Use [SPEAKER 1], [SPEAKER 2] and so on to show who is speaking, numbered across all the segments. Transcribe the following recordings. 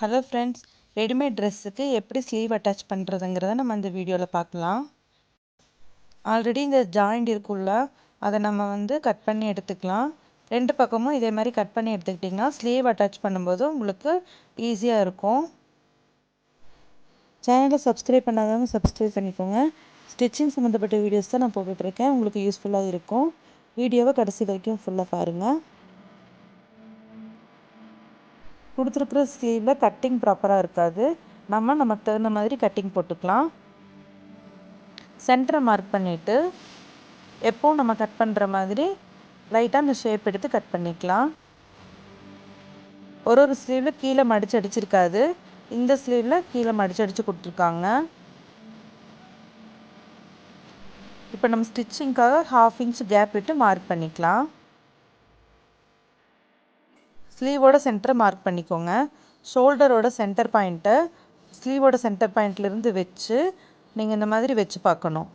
[SPEAKER 1] Hello friends readymade ட்ரெஸ்ஸுக்கு எப்படி sleeve attach பண்ணுறதுங்கிறத நம்ம இந்த வீடியோவில் பார்க்கலாம். ஆல்ரெடி இந்த ஜாயிண்ட் இருக்குல்ல அதை நம்ம வந்து கட் பண்ணி எடுத்துக்கலாம். ரெண்டு பக்கமும் இதே மாதிரி கட் பண்ணி எடுத்துக்கிட்டிங்கன்னா ஸ்லீவ் அட்டாச் பண்ணும்போது உங்களுக்கு ஈஸியாக இருக்கும். சேனலை சப்ஸ்கிரைப் பண்ணாதவங்க சப்ஸ்கிரைப் பண்ணிக்கோங்க. ஸ்டிச்சிங் சம்மந்தப்பட்ட வீடியோஸ் தான் நான் போட்டுட்ருக்கேன் உங்களுக்கு யூஸ்ஃபுல்லாக இருக்கும். வீடியோவை கடைசி வரைக்கும் ஃபுல்லாக பாருங்கள் கொடுத்துருக்குற ஸ்லீவில் கட்டிங் ப்ராப்பராக இருக்காது. நம்ம நமக்கு தகுந்த மாதிரி கட்டிங் போட்டுக்கலாம். சென்டரை மார்க் பண்ணிவிட்டு எப்போவும் நம்ம கட் பண்ணுற மாதிரி லைட்டாக அந்த ஷேப் எடுத்து கட் பண்ணிக்கலாம். ஒரு ஒரு ஸ்லீவில் கீழே மடிச்சு அடிச்சிருக்காது. இந்த ஸ்லீவில் கீழே மடிச்சு அடித்து கொடுத்துருக்காங்க. இப்போ நம்ம ஸ்டிச்சிங்க்காக ஹாஃப் இன்ச் கேப் விட்டு மார்க் பண்ணிக்கலாம். ஸ்லீவோட சென்டரை மார்க் பண்ணிக்கோங்க. ஷோல்டரோட சென்டர் பாயிண்ட்டை ஸ்லீவோட சென்டர் பாயிண்ட்லேருந்து வச்சு நீங்கள் இந்த மாதிரி வச்சு பார்க்கணும்.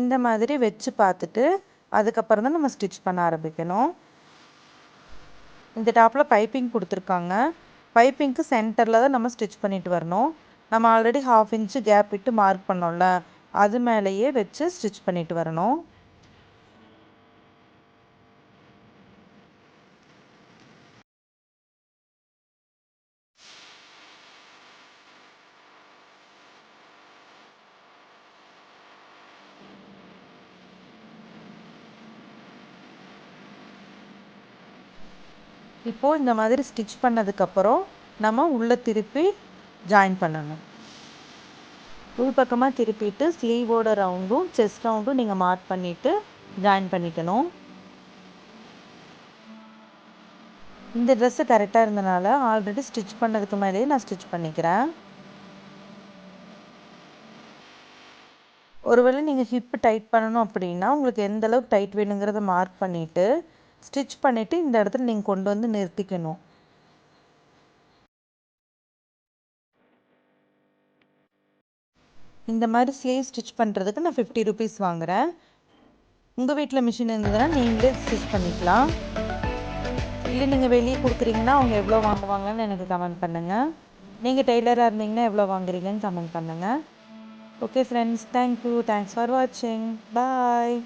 [SPEAKER 1] இந்த மாதிரி வச்சு பார்த்துட்டு அதுக்கப்புறம் தான் நம்ம ஸ்டிச் பண்ண ஆரம்பிக்கணும். இந்த டாப்பில் பைப்பிங் கொடுத்துருக்காங்க. பைப்பிங்க்கு சென்டரில் தான் நம்ம ஸ்டிச் பண்ணிட்டு வரணும். நம்ம ஆல்ரெடி ஹாஃப் இன்ச்சு கேப் விட்டு மார்க் பண்ணோம்ல அது மேலேயே வச்சு ஸ்டிச் பண்ணிட்டு வரணும். இப்போது இந்த மாதிரி ஸ்டிச் பண்ணதுக்கப்புறம் நம்ம உள்ளே திருப்பி ஜாயின் பண்ணணும். உள்பக்கமாக திருப்பிட்டு ஸ்லீவோட ரவுண்டும் செஸ்ட் ரவுண்டும் நீங்கள் மார்க் பண்ணிவிட்டு ஜாயின் பண்ணிக்கணும். இந்த ட்ரெஸ்ஸு கரெக்டாக இருந்தனால ஆல்ரெடி ஸ்டிச் பண்ணதுக்கு மேலேயே நான் ஸ்டிச் பண்ணிக்கிறேன். ஒருவேளை நீங்கள் ஹிப்பு டைட் பண்ணணும் அப்படின்னா உங்களுக்கு எந்த அளவுக்கு டைட் வேணுங்கிறத மார்க் பண்ணிவிட்டு ஸ்டிச் பண்ணிவிட்டு இந்த இடத்துல நீங்கள் கொண்டு வந்து நிறுத்திக்கணும். இந்த மாதிரி ஸ்லீவ் ஸ்டிச் பண்ணுறதுக்கு நான் ஃபிஃப்டி ருபீஸ் வாங்குகிறேன் உங்கள் வீட்டில் மிஷின் இருந்ததுன்னா நீங்களே ஸ்டிச் பண்ணிக்கலாம். இல்லை நீங்கள் வெளியே கொடுக்குறீங்கன்னா அவங்க எவ்வளோ வாங்குவாங்கன்னு எனக்கு கமெண்ட் பண்ணுங்கள் நீங்கள் டெய்லராக இருந்தீங்கன்னா எவ்வளோ வாங்குறீங்கன்னு கமெண்ட் பண்ணுங்கள் okay friends thank you thanks for வாட்சிங் பாய்